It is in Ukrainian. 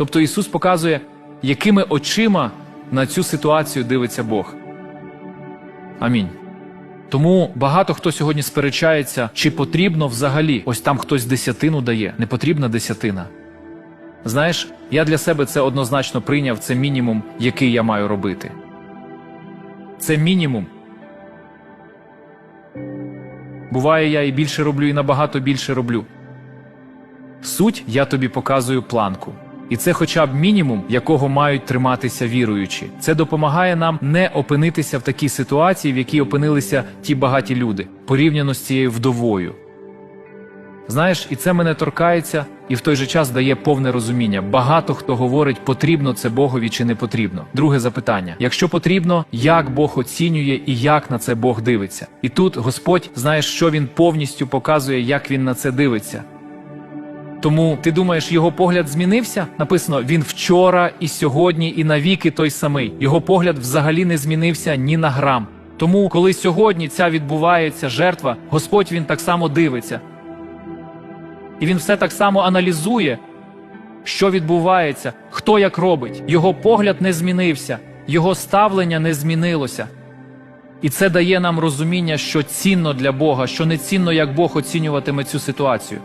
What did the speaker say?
Тобто Ісус показує, якими очима на цю ситуацію дивиться Бог. Амінь. Тому багато хто сьогодні сперечається, чи потрібно взагалі, ось там хтось десятину дає, не потрібна десятина. Знаєш, я для себе це однозначно прийняв, це мінімум, який я маю робити. Це мінімум. Буває, я і більше роблю, і набагато більше роблю. Суть я тобі показую планку. І це хоча б мінімум, якого мають триматися віруючі. Це допомагає нам не опинитися в такій ситуації, в якій опинилися ті багаті люди, порівняно з цією вдовою. Знаєш, і це мене торкається, і в той же час дає повне розуміння. Багато хто говорить, потрібно це Богові чи не потрібно. Друге запитання: якщо потрібно, як Бог оцінює і як на це Бог дивиться? І тут Господь, знаєш, що він повністю показує, як він на це дивиться. Тому ти думаєш, його погляд змінився? Написано, він вчора і сьогодні, і навіки той самий. Його погляд взагалі не змінився ні на грам. Тому, коли сьогодні ця відбувається жертва, Господь він так само дивиться. І він все так само аналізує, що відбувається, хто як робить. Його погляд не змінився, його ставлення не змінилося. І це дає нам розуміння, що цінно для Бога, що не цінно, як Бог оцінюватиме цю ситуацію.